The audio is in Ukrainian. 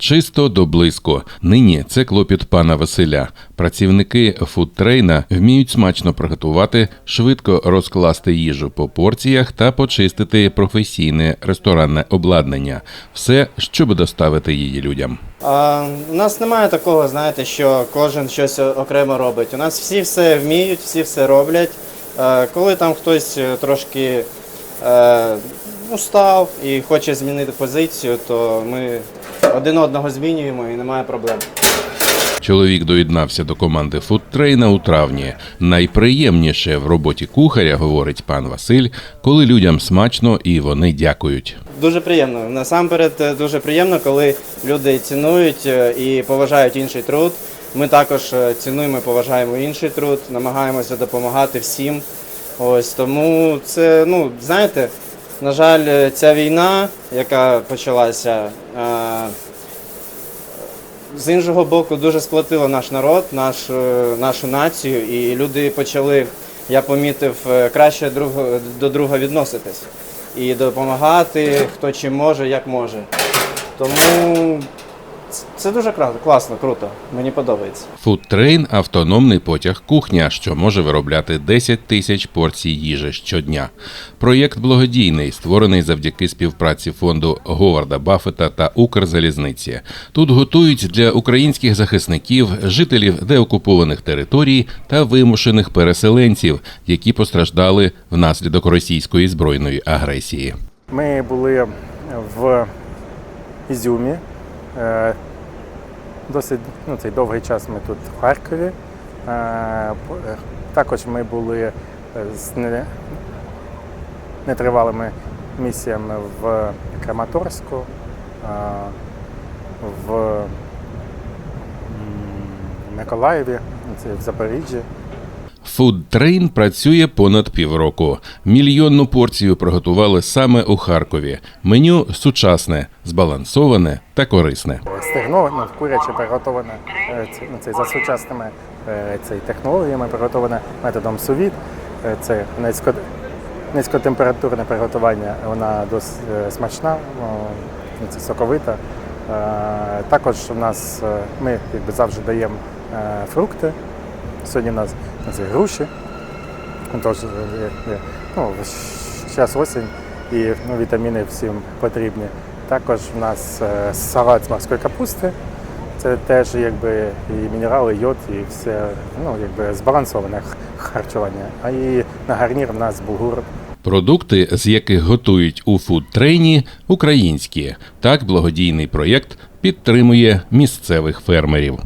Чисто до близько. Нині це клопіт пана Василя. Працівники фудтрейна вміють смачно приготувати, швидко розкласти їжу по порціях та почистити професійне ресторанне обладнання. Все, щоб доставити її людям. А, у нас немає такого, знаєте, що кожен щось окремо робить. У нас всі все вміють, всі все роблять. Коли там хтось е, трошки е, устав і хоче змінити позицію, то ми один одного змінюємо і немає проблем. Чоловік доєднався до команди фудтрейна у травні. Найприємніше в роботі кухаря, говорить пан Василь, коли людям смачно і вони дякують. Дуже приємно. Насамперед е, дуже приємно, коли люди цінують е, і поважають інший труд. Ми також е, цінуємо і поважаємо інший труд, намагаємося допомагати всім. Ось тому це, ну знаєте, на жаль, е, ця війна, яка почалася, е, з іншого боку, дуже сплатила наш народ, наш, е, нашу націю, і люди почали, я помітив, краще друг, до друга відноситись і допомагати, хто чим може, як може. Тому це дуже класно, круто. Мені подобається. Фудтрейн автономний потяг кухня, що може виробляти 10 тисяч порцій їжі щодня. Проєкт благодійний, створений завдяки співпраці фонду Говарда Баффета та Укрзалізниці. Тут готують для українських захисників, жителів деокупованих територій та вимушених переселенців, які постраждали внаслідок російської збройної агресії. Ми були в Ізюмі. Е, Досить ну, цей довгий час ми тут в Харкові. Е, е, Також ми були з нетривалими місіями в Краматорську, в Миколаєві, в Запоріжжі. Фудтрейн працює понад півроку. Мільйонну порцію приготували саме у Харкові. Меню сучасне, збалансоване та корисне. Стегно ну, куряче приготоване е, ну, це за сучасними е, цей, технологіями, приготоване методом сувіт. Е, Це низько, низькотемпературне приготування, вона досить смачна, ну, це соковита. Також у нас ми якби, завжди даємо фрукти. Сьогодні у нас це груші. Тож, е, є- є, ну, зараз осінь і ну, вітаміни всім потрібні. Також в нас е, салат з морської капусти. Це теж якби і мінерали, йод, і все ну, якби збалансоване харчування. А і на гарнір в нас булгур. Продукти, з яких готують у фудтрейні, українські. Так благодійний проєкт підтримує місцевих фермерів.